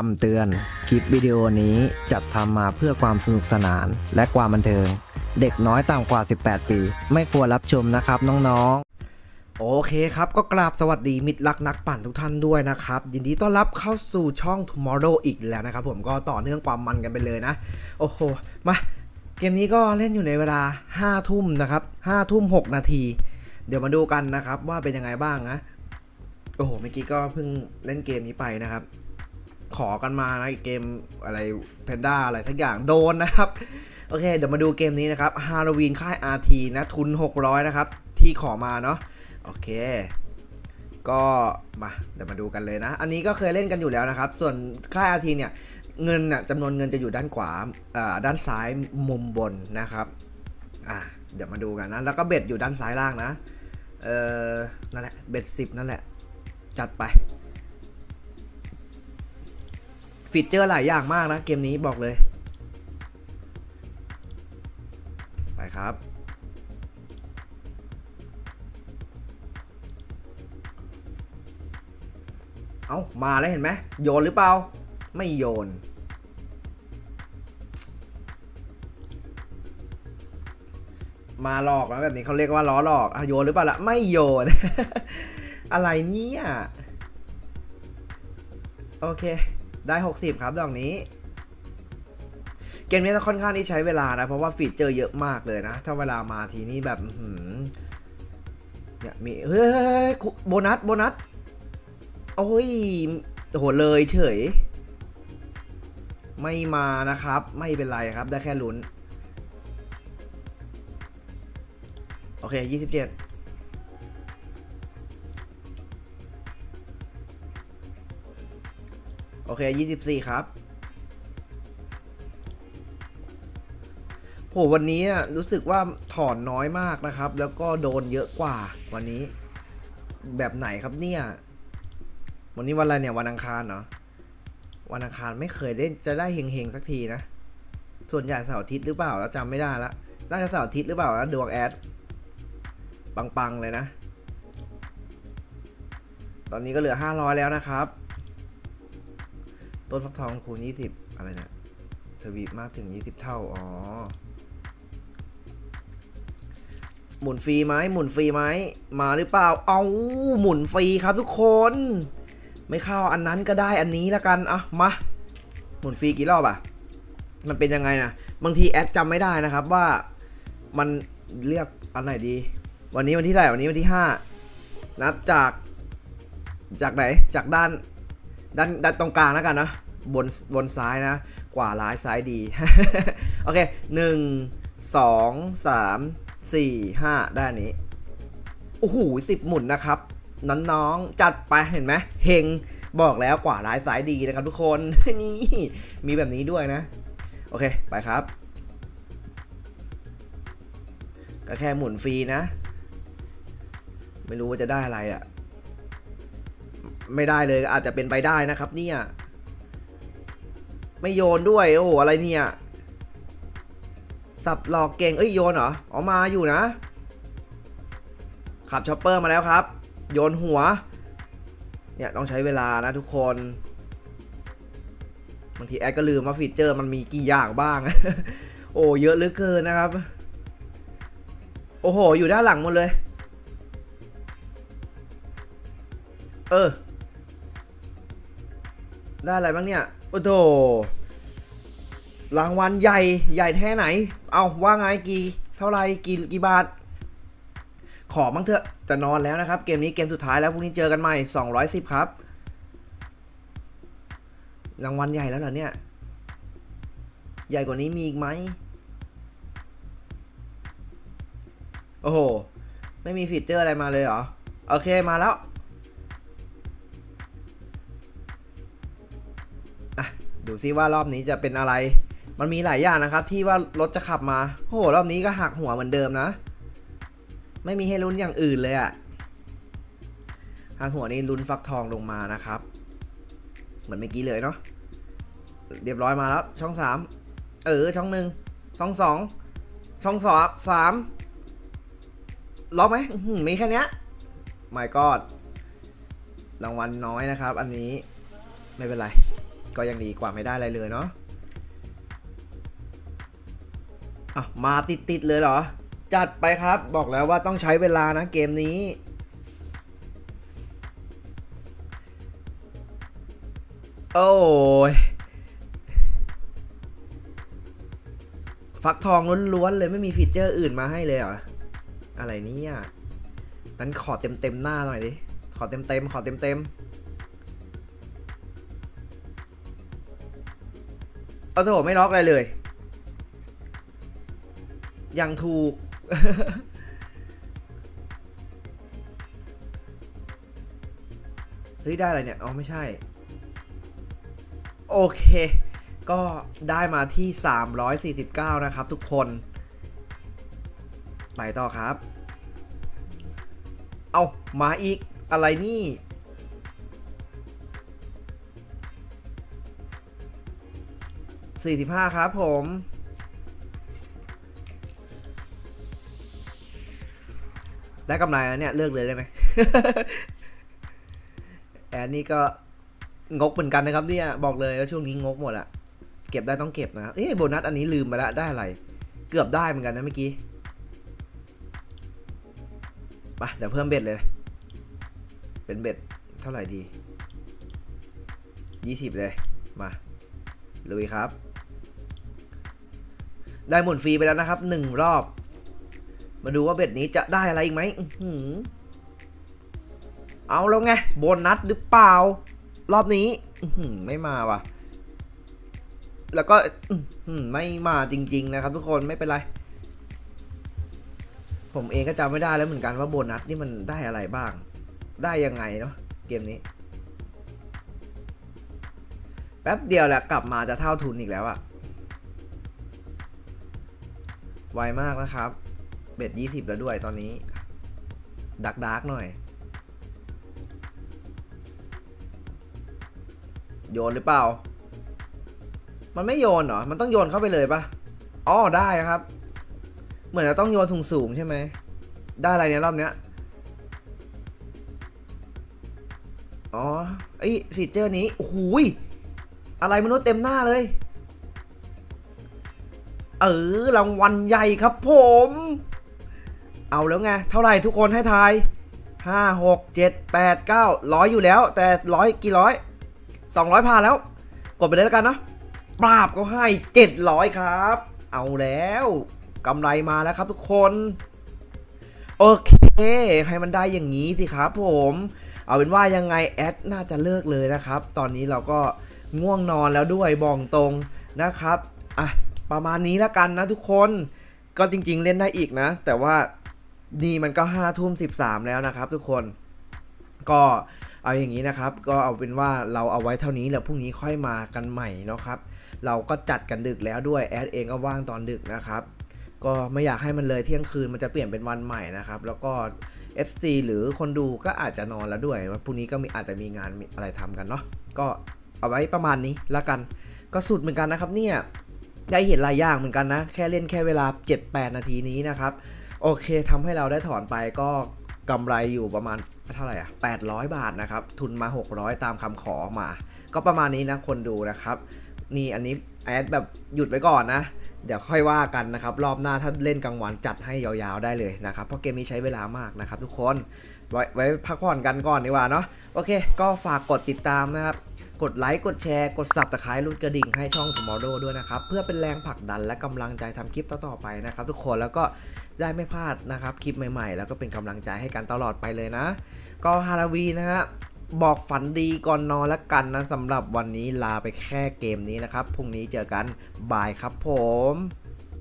คำเตือน คลิปวิดีโอนี้จัดทำมาเพื่อความสนุกสนานและความบันเทิง เด็กน้อยต่ำกว่า 18 ปี ไม่ควรรับชมนะครับน้องๆ โอเคครับก็กราบสวัสดีมิตรรักนักปั่นทุกท่านด้วยนะครับ ยินดีต้อนรับเข้าสู่ช่อง Tomorrow อีกแล้วนะครับผมก็ต่อเนื่องความมันกันไปเลยนะ โอ้โห มาเกมนี้ก็เล่นอยู่ในเวลา 5 ทุ่มนะครับ5ทุ่ม 6 นาที เดี๋ยวมาดูกันนะครับว่าเป็นยังไงบ้างนะ โอ้โห เมื่อกี้ก็เพิ่งเล่นเกมนี้ไปนะครับ ขอกันมานะเกมอะไรแพนด้าอะไรสักอย่างโดนนะครับ โอเค เดี๋ยวมาดูเกมนี้นะครับฮาโลวีนค่าย RT นะทุน 600 นะครับ ที่ขอมาเนาะโอเค ก็มาเดี๋ยวมาดูกันเลยนะ อันนี้ก็เคยเล่นกันอยู่แล้วนะครับ ส่วนค่าย RT เนี่ยเงินน่ะจำนวนเงินจะอยู่ด้านขวาอ่าด้านซ้ายมุมบนนะครับอ่าเดี๋ยวมาดูกันนะ แล้วก็เบ็ดอยู่ด้านซ้ายล่างนะเออนั่นแหละเบ็ดสิบนั่นแหละ จัดไป ฟีเจอร์หลายอย่างมากนะ เกมนี้บอกเลย ไปครับ เอามาแล้วเห็นไหมโยนหรือเปล่า ไม่โยน มาหลอกนะแบบนี้เขาเรียกว่าล้อหลอกอโยนหรือเปล่าล่ะไม่โยน อะไรเนี่ย โอเค ได้ 60 ครับดอกนี้ เกมนี้ค่อนข้างที่ใช้เวลานะ เพราะว่าฟีเจอร์เยอะมากเลยนะ ถ้าเวลามาทีนี้แบบหือเนี่ยมีเฮ้ยโบนัสโบนัสโอ้ยโหเลยเฉย ไม่มานะครับ ไม่เป็นไรครับได้แค่ลุ้น โอเค 27 โอเค24ครับโหวันนี้อะรู้สึกว่าถอนน้อยมากนะครับ แล้วก็โดนเยอะกว่าวันนี้ แบบไหนครับเนี่ย วันนี้วันอะไรเนี่ยวันอังคารเนาะวันอังคารไม่เคยได้จะได้เฮงๆสักทีนะ ส่วนใหญ่เสาร์อาทิตย์หรือเปล่าแล้วจำไม่ได้ละน่าจะเสาร์อาทิตย์หรือเปล่านะดวงแอดปังๆเลยนะ ตอนนี้ก็เหลือ 500 แล้วนะครับ ต้นฟักทองคูณ20 อะไรนะทวีมากถึง 20 เท่า อ๋อ หมุนฟรีไหมหมุนฟรีไหมมาหรือเปล่า เอาหมุนฟรีครับทุกคน ไม่เข้าอันนั้นก็ได้อันนี้ละกัน อะ มา หมุนฟรีกี่รอบอะ มันเป็นยังไงนะ บางทีแอดจำไม่ได้นะครับว่ามันเรียกอันไหนดี วันนี้วันที่เท่าไหร่วันนี้วันที่ 5 นับจากจากไหน จากด้านด้านด้านตรงกลางแล้วกันนะ บนบนซ้ายนะ ขวาร้ายซ้ายดี โอเคหนึ่งสองสามสี่ห้าด้านนี้ โอ้โหสิบหมุนนะครับ น้องๆ จัดไปเห็นไหมเฮงบอกแล้วขวาร้ายซ้ายดีนะครับทุกคน นี่มีแบบนี้ด้วยนะ โอเค ไปครับ ก็แค่หมุนฟรีนะ ไม่รู้ว่าจะได้อะไรอะ่ะไม่ได้เลยอาจจะเป็นไปได้นะครับเนี่ย ไม่โยนด้วย โอ้โห อะไรเนี่ย สับหลอกเก่ง เอ้ย โยนเหรออ๋อมาอยู่นะ ขับชอปเปอร์มาแล้วครับ โยนหัว เนี่ย ต้องใช้เวลานะทุกคนบางทีแอดก็ลืมว่าฟีเจอร์มันมีกี่อย่างบ้าง โอ้เยอะเหลือเกินนะครับ โอ้โห อยู่ด้านหลังหมดเลย เออ ได้อะไรบ้างเนี่ย โอ้โถรางวัลใหญ่ใหญ่แค่ไหน เอาว่าไงกี่เท่าไรกี่กี่บาท ขอบ้างเถอะจะนอนแล้วนะครับ เกมนี้เกมสุดท้ายแล้วพรุ่งนี้เจอกันใหม่ 210 ครับ รางวัลใหญ่แล้วเหรอเนี่ย ใหญ่กว่านี้มีอีกไหม โอ้โห ไม่มีฟีเจอร์อะไรมาเลยเหรอ โอเคมาแล้ว ดูซิว่ารอบนี้จะเป็นอะไร มันมีหลายอย่างนะครับ ที่ว่ารถจะขับมาโอ้โหรอบนี้ก็หักหัวเหมือนเดิมนะ ไม่มีให้ลุ้นอย่างอื่นเลยอะหักหัวนี้ลุ้นฟักทองลงมานะครับ เหมือนเมื่อกี้เลยเนาะเรียบร้อยมาแล้ว ช่องสามเออ ช่องหนึ่งช่องสองช่องสองสามล็อกไหมมีแค่เนี้ยไม่กอดรางวัลน้อยนะครับ อันนี้ไม่เป็นไร ก็ยังดีกว่าไม่ได้อะไรเลยเนาะอะมาติดๆเลยเหรอ จัดไปครับบอกแล้วว่าต้องใช้เวลานะเกมนี้โอ้ยฟักทองล้วนๆเลยไม่มีฟีเจอร์อื่นมาให้เลยเหรอ อะไรนี่ยนั้นขอเต็มๆหน้าหน่อยดิ ขอเต็มๆ ขอเต็มๆ เอาโถไม่ล็อกอะไรเลย ยังถูก เฮ้ย ได้อะไรเนี่ย อ๋อ ไม่ใช่ โอเค ก็ได้มาที่ 349 นะครับทุกคน ไปต่อครับ เอามาอีกอะไรนี่ 45 ครับผมได้กำไรแล้วเนี่ยเลือกเลยได้ไหมแอนนี่ก็งกเหมือนกันนะครับเนี่ยบอกเลยว่าช่วงนี้งกหมดอะเก็บได้ต้องเก็บนะเอ๊ะโบนัสอันนี้ลืมไปแล้วได้อะไรเกือบได้เหมือนกันนะเมื่อกี้ไปเดี๋ยวเพิ่มเบ็ดเลย เป็นเบ็ดเท่าไหร่ดี 20 เลย มาลุยครับ ได้หมุนฟรีไปแล้วนะครับหนึ่งรอบ มาดูว่าเบ็ดนี้จะได้อะไรอีกไหมเอาแล้วไงโบนัสหรือเปล่า รอบนี้ไม่มาว่ะ แล้วก็ไม่มาจริง ๆ นะครับ ทุกคนไม่เป็นไร ผมเองก็จำไม่ได้แล้วเหมือนกันว่าโบนัสนี่มันได้อะไรบ้าง ได้ยังไงเนาะเกมนี้ แป๊บเดียวแหละกลับมาจะเท่าทุนอีกแล้วอะ ไวมากนะครับ เบ็ดยี่สิบแล้วด้วยตอนนี้ ดักดักหน่อย โยนหรือเปล่า มันไม่โยนเหรอ มันต้องโยนเข้าไปเลยปะอ๋อได้ครับ เหมือนจะต้องโยนสูงๆใช่ไหม ได้อะไรเนี่ยรอบเนี้ย อ๋อไอ้ฟีเจอร์นี้โอ้โหยอะไรมนุษย์เต็มหน้าเลย เออรางวัลใหญ่ครับผม เอาแล้วไง เท่าไหร่ทุกคนให้ทาย5 6 7 8 9ร้อยอยู่แล้ว แต่ร้อยกี่ร้อย200ผ่านแล้ว กดไปเลยแล้วกันเนาะปราบก็ให้700ครับ เอาแล้วกำไรมาแล้วครับทุกคน โอเค ให้มันได้อย่างนี้สิครับผม เอาเป็นว่ายังไงแอดน่าจะเลิกเลยนะครับ ตอนนี้เราก็ง่วงนอนแล้วด้วยบอกตรงนะครับ อะ ประมาณนี้แล้วกันนะทุกคนก็จริงๆเล่นได้อีกนะ แต่ว่านี่มันก็5ทุ่ม13แล้วนะครับ ทุกคนก็เอาอย่างนี้นะครับ ก็เอาเป็นว่าเราเอาไว้เท่านี้แล้วพรุ่งนี้ค่อยมากันใหม่นะครับ เราก็จัดกันดึกแล้วด้วยแอดเองก็ว่างตอนดึกนะครับ ก็ไม่อยากให้มันเลยเที่ยงคืนมันจะเปลี่ยนเป็นวันใหม่นะครับ แล้วก็ FC หรือคนดูก็อาจจะนอนแล้วด้วยพรุ่งนี้ก็มีอาจจะมีงานมีอะไรทำกันเนาะก็เอาไว้ประมาณนี้แล้วกัน ก็สุดเหมือนกันนะครับเนี่ย ได้เห็นหลายอย่างเหมือนกันนะ แค่เล่นแค่เวลา 7-8 นาทีนี้นะครับ โอเคทำให้เราได้ถอนไปก็กำไรอยู่ประมาณเท่าไหร่อะ800 บาทนะครับ ทุนมา 600 ตามคำขอมา ก็ประมาณนี้นะคนดูนะครับ นี่อันนี้แอดแบบหยุดไว้ก่อนนะ เดี๋ยวค่อยว่ากันนะครับ รอบหน้าถ้าเล่นกลางวันจัดให้ยาวๆได้เลยนะครับ เพราะเกมนี้ใช้เวลามากนะครับทุกคน ไว้ไว้พักผ่อนกันก่อนดีกว่าเนาะ โอเค ก็ฝากกดติดตามนะครับ กดไลค์ กดแชร์ กดสับตะไคร้รูดกระดิ่งให้ช่อง Tomorrow ด้วยนะครับ เพื่อเป็นแรงผลักดันและกำลังใจทำคลิปต่อๆไปนะครับทุกคนแล้วก็ได้ไม่พลาดนะครับ คลิปใหม่ๆ แล้วก็เป็นกำลังใจให้กันตลอดไปเลยนะ ก็ฮาราวีนะฮะบอกฝันดีก่อนนอนแล้วกันนะสำหรับวันนี้ลาไปแค่เกมนี้นะครับพรุ่งนี้เจอกันบายครับผม